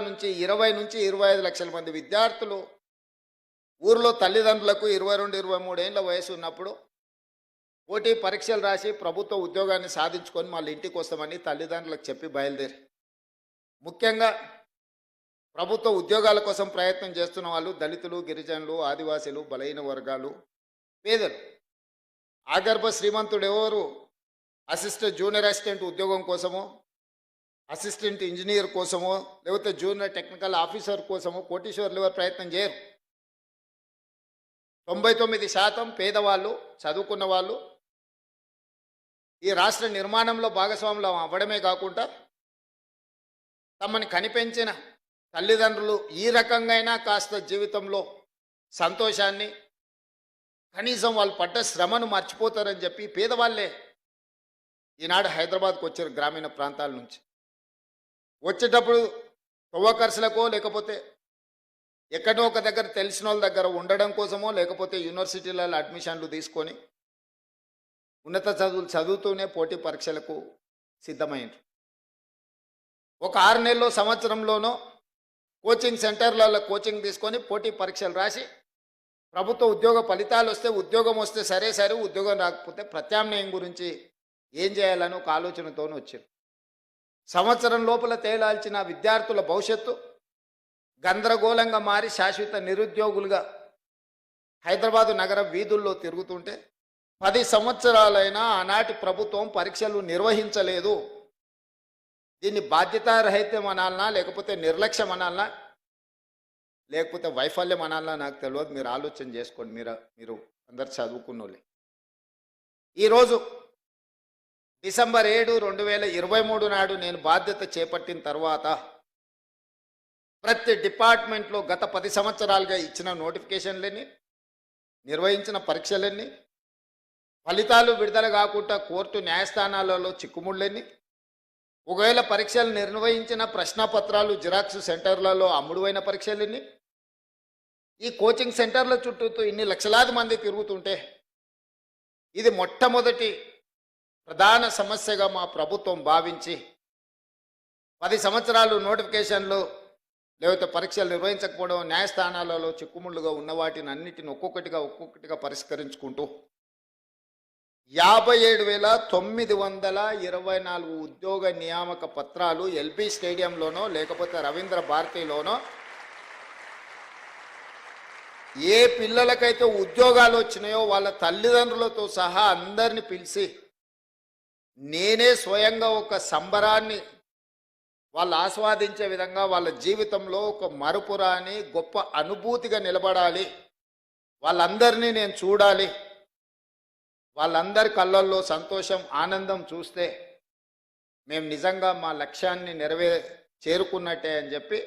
నుంచి ఇరవై నుంచి ఇరవై ఐదు లక్షల మంది విద్యార్థులు ఊర్లో తల్లిదండ్రులకు ఇరవై రెండు ఇరవై మూడేళ్ళ వయసు ఉన్నప్పుడు పోటీ పరీక్షలు రాసి ప్రభుత్వ ఉద్యోగాన్ని సాధించుకొని మళ్ళీ ఇంటికి వస్తామని తల్లిదండ్రులకు చెప్పి బయలుదేరి. ముఖ్యంగా ప్రభుత్వ ఉద్యోగాల కోసం ప్రయత్నం చేస్తున్న వాళ్ళు దళితులు గిరిజనులు ఆదివాసీలు బలహీన వర్గాలు పేదలు. ఆగర్భ శ్రీమంతుడు ఎవరు? అసిస్టెంట్ జూనియర్ అసిస్టెంట్ ఉద్యోగం కోసమో అసిస్టెంట్ ఇంజనీర్ కోసమో లేకపోతే జూనియర్ టెక్నికల్ ఆఫీసర్ కోసమో కోటీశ్వర్లు ఎవరు ప్రయత్నం చేయరు. తొంభై తొమ్మిది శాతం పేదవాళ్ళు చదువుకున్న వాళ్ళు ఈ రాష్ట్ర నిర్మాణంలో భాగస్వాములు అవ్వడమే కాకుండా తమని కనిపించిన తల్లిదండ్రులు ఈ రకంగా కాస్త జీవితంలో సంతోషాన్ని కనీసం వాళ్ళు పడ్డ శ్రమను మర్చిపోతారని చెప్పి పేదవాళ్ళే ఈనాడు హైదరాబాద్కు వచ్చారు గ్రామీణ ప్రాంతాల నుంచి. వచ్చేటప్పుడు తవ్వ లేకపోతే ఎక్కడో ఒక దగ్గర తెలిసిన వాళ్ళ దగ్గర ఉండడం కోసమో లేకపోతే యూనివర్సిటీలలో అడ్మిషన్లు తీసుకొని ఉన్నత చదువులు చదువుతూనే పోటీ పరీక్షలకు సిద్ధమైంది ఒక ఆరు నెలలో సంవత్సరంలోనో కోచింగ్ సెంటర్లలో కోచింగ్ తీసుకొని పోటీ పరీక్షలు రాసి ప్రభుత్వ ఉద్యోగ ఫలితాలు వస్తే ఉద్యోగం వస్తే సరే సరే ఉద్యోగం రాకపోతే ప్రత్యామ్నాయం గురించి ఏం చేయాలని ఒక ఆలోచనతోనే వచ్చారు సంవత్సరం లోపల తేలాల్చిన విద్యార్థుల భవిష్యత్తు గందరగోళంగా మారి శాశ్వత నిరుద్యోగులుగా హైదరాబాదు నగర వీధుల్లో తిరుగుతుంటే పది సంవత్సరాలైనా ఆనాటి ప్రభుత్వం పరీక్షలు నిర్వహించలేదు. దీన్ని బాధ్యతారహిత్యం అనాలనా లేకపోతే నిర్లక్ష్యం అనాలనా? లేకపోతే వైఫల్యం అనాలనా నాకు తెలియదు మీరు ఆలోచన చేసుకోండి. మీరు మీరు అందరు చదువుకున్నోళ్ళే. ఈరోజు డిసెంబర్ ఏడు రెండు వేల ఇరవై మూడు నాడు నేను బాధ్యత చేపట్టిన తర్వాత ప్రతి డిపార్ట్మెంట్లో గత పది సంవత్సరాలుగా ఇచ్చిన నోటిఫికేషన్లని నిర్వహించిన పరీక్షలన్నీ ఫలితాలు విడుదల కాకుండా కోర్టు న్యాయస్థానాలలో చిక్కుముళ్ళని ఒకవేళ పరీక్షలు నిర్వహించిన ప్రశ్నపత్రాలు జిరాక్స్ సెంటర్లలో అమ్ముడువైన పరీక్షలన్నీ ఈ కోచింగ్ సెంటర్ల చుట్టూ ఇన్ని లక్షలాది మంది తిరుగుతుంటే ఇది మొట్టమొదటి ప్రధాన సమస్యగా మా ప్రభుత్వం భావించి పది సంవత్సరాలు నోటిఫికేషన్లు లేకపోతే పరీక్షలు నిర్వహించకపోవడం న్యాయస్థానాలలో చిక్కుముళ్ళుగా ఉన్న వాటిని అన్నిటిని ఒక్కొక్కటిగా ఒక్కొక్కటిగా పరిష్కరించుకుంటూ యాభై ఏడు వేల తొమ్మిది వందల ఇరవై నాలుగు ఉద్యోగ నియామక పత్రాలు ఎల్బీ స్టేడియంలోనో లేకపోతే రవీంద్ర భారతిలోనో ఏ పిల్లలకైతే ఉద్యోగాలు వచ్చినాయో వాళ్ళ తల్లిదండ్రులతో సహా అందరిని పిలిచి నేనే స్వయంగా ఒక సంబరాన్ని వాళ్ళు ఆస్వాదించే విధంగా వాళ్ళ జీవితంలో ఒక మరుపురాని గొప్ప అనుభూతిగా నిలబడాలి. వాళ్ళందరినీ నేను చూడాలి. వాళ్ళందరి కళ్ళల్లో సంతోషం ఆనందం చూస్తే మేము నిజంగా మా లక్ష్యాన్ని నెరవే చేరుకున్నట్టే అని చెప్పి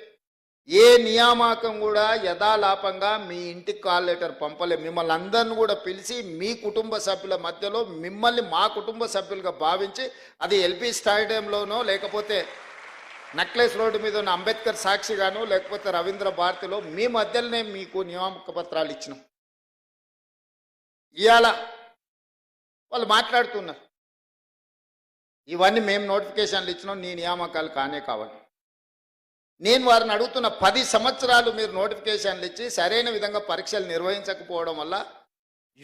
ఏ నియామకం కూడా యథాలాపంగా మీ ఇంటికి కాల్ లెటర్ పంపలే. మిమ్మల్ని అందరిని కూడా పిలిచి మీ కుటుంబ సభ్యుల మధ్యలో మిమ్మల్ని మా కుటుంబ సభ్యులుగా భావించి అది ఎల్పి స్టేడియంలోనో లేకపోతే నక్లెస్ రోడ్డు మీద ఉన్న అంబేద్కర్ సాక్షిగాను లేకపోతే రవీంద్ర భారతిలో మీ మధ్యలోనే మీకు నియామక పత్రాలు ఇచ్చినాం. ఇవాళ వాళ్ళు మాట్లాడుతున్నారు. ఇవన్నీ మేము నోటిఫికేషన్లు ఇచ్చినాం. నీ నియామకాలు కానే కావాలి. నేను వారిని అడుగుతున్న పది సంవత్సరాలు మీరు నోటిఫికేషన్లు ఇచ్చి సరైన విధంగా పరీక్షలు నిర్వహించకపోవడం వల్ల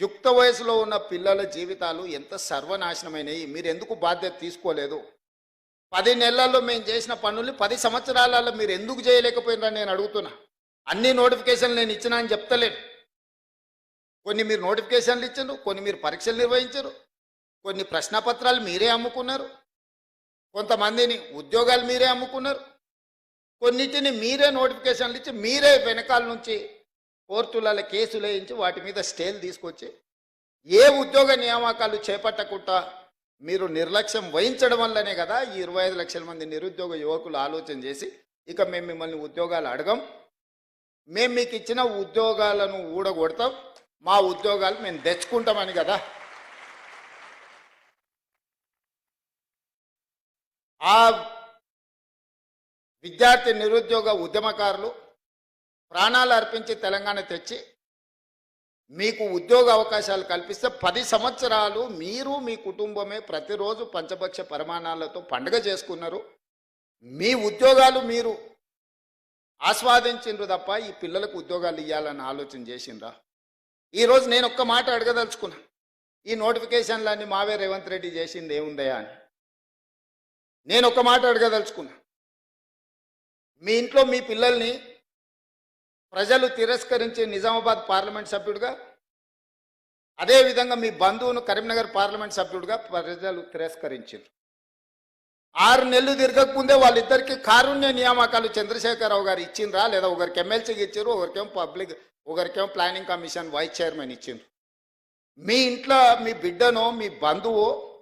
యుక్త వయసులో ఉన్న పిల్లల జీవితాలు ఎంత సర్వనాశనమైనవి? మీరు ఎందుకు బాధ్యత తీసుకోలేదు? పది నెలల్లో మేము చేసిన పనుల్ని పది సంవత్సరాలలో మీరు ఎందుకు చేయలేకపోయినారని నేను అడుగుతున్నా. అన్ని నోటిఫికేషన్లు నేను ఇచ్చినా అని చెప్తలేను. కొన్ని మీరు నోటిఫికేషన్లు ఇచ్చారు కొన్ని మీరు పరీక్షలు నిర్వహించారు కొన్ని ప్రశ్నపత్రాలు మీరే అమ్ముకున్నారు కొంతమందిని ఉద్యోగాలు మీరే అమ్ముకున్నారు కొన్నిటిని మీరే నోటిఫికేషన్లు ఇచ్చి మీరే వెనకాల నుంచి కోర్టులలో కేసులు వేయించి వాటి మీద స్టేలు తీసుకొచ్చి ఏ ఉద్యోగ నియామకాలు చేపట్టకుండా మీరు నిర్లక్ష్యం వహించడం వల్లనే కదా ఈ ఇరవై ఐదు లక్షల మంది నిరుద్యోగ యువకులు ఆలోచన చేసి ఇక మేము మిమ్మల్ని ఉద్యోగాలు అడగం. మేము మీకు ఇచ్చిన ఉద్యోగాలను ఊడగొడతాం. మా ఉద్యోగాలు మేము తెచ్చుకుంటామని కదా. ఆ విద్యార్థి నిరుద్యోగ ఉద్యమకారులు ప్రాణాలు అర్పించి తెలంగాణ తెచ్చి మీకు ఉద్యోగ అవకాశాలు కల్పిస్తే పది సంవత్సరాలు మీరు మీ కుటుంబమే ప్రతిరోజు పంచభక్ష పరిమాణాలతో పండుగ చేసుకున్నారు. మీ ఉద్యోగాలు మీరు ఆస్వాదించిండ్రు తప్ప ఈ పిల్లలకు ఉద్యోగాలు ఇవ్వాలని ఆలోచన చేసిండ్రా? ఈరోజు నేను ఒక్క మాట అడగదలుచుకున్నా. ఈ నోటిఫికేషన్లన్నీ మావే రేవంత్ రెడ్డి చేసింది ఏముందయా అని. నేను ఒక మాట అడగదలుచుకున్నా. మీ ఇంట్లో మీ పిల్లల్ని ప్రజలు తిరస్కరించే నిజామాబాద్ పార్లమెంట్ సభ్యుడిగా అదేవిధంగా మీ బంధువును కరీంనగర్ పార్లమెంట్ సభ్యుడిగా ప్రజలు తిరస్కరించారు. ఆరు నెలలు తిరగకముందే వాళ్ళిద్దరికి కారుణ్య నియామకాలు చంద్రశేఖరరావు గారు ఇచ్చిండ్రా లేదా ఒకరికి ఎమ్మెల్సీకి ఇచ్చారు ఒకరికేమో పబ్లిక్ ఒకరికేమో ప్లానింగ్ కమిషన్ వైస్ చైర్మన్ ఇచ్చిండ్రు. మీ ఇంట్లో మీ బిడ్డనో మీ బంధువు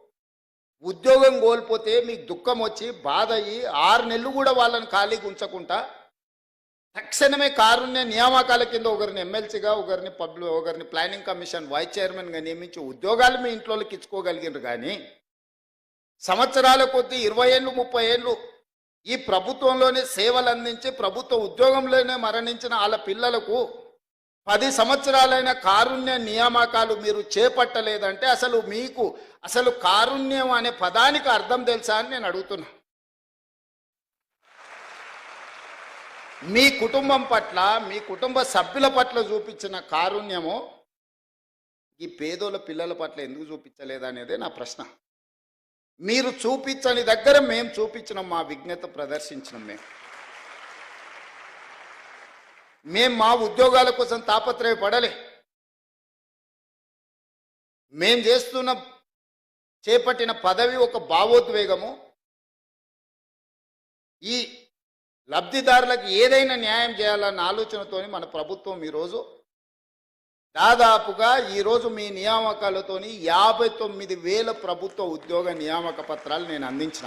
ఉద్యోగం కోల్పోతే మీకు దుఃఖం వచ్చి బాధ అయ్యి ఆరు నెలలు కూడా వాళ్ళని ఖాళీగా ఉంచకుండా తక్షణమే కారుణ్య నియామకాల కింద ఒకరిని ఎమ్మెల్సీగా ఒకరిని పబ్లిక్ ఒకరిని ప్లానింగ్ కమిషన్ వైస్ చైర్మన్గా నియమించి ఉద్యోగాలు మీ ఇంట్లోకి ఇచ్చుకోగలిగినారు కానీ సంవత్సరాల కొద్దీ ఇరవై ఏళ్ళు ముప్పై ఏళ్ళు ఈ ప్రభుత్వంలోనే సేవలు అందించి ప్రభుత్వ ఉద్యోగంలోనే మరణించిన వాళ్ళ పిల్లలకు పది సంవత్సరాలైన కారుణ్య నియామకాలు మీరు చేపట్టలేదంటే అసలు మీకు అసలు కారుణ్యం అనే పదానికి అర్థం తెలుసా అని నేను అడుగుతున్నా. మీ కుటుంబం పట్ల మీ కుటుంబ సభ్యుల పట్ల చూపించిన కారుణ్యము ఈ పేదోళ్ళ పిల్లల పట్ల ఎందుకు చూపించలేదనేదే నా ప్రశ్న. మీరు చూపించని దగ్గర మేము చూపించినాం మా విజ్ఞత ప్రదర్శించినాం మేము మేం మా ఉద్యోగాల కోసం తాపత్రయపడలే మేం చేస్తున్న చేపట్టిన పదవి ఒక భావోద్వేగము. ఈ లబ్ధిదారులకు ఏదైనా న్యాయం చేయాలన్న ఆలోచనతోని మన ప్రభుత్వం ఈరోజు దాదాపుగా ఈరోజు మీ నియామకాలతోని యాభై తొమ్మిది వేల ప్రభుత్వ ఉద్యోగ నియామక పత్రాలు నేను అందించిన.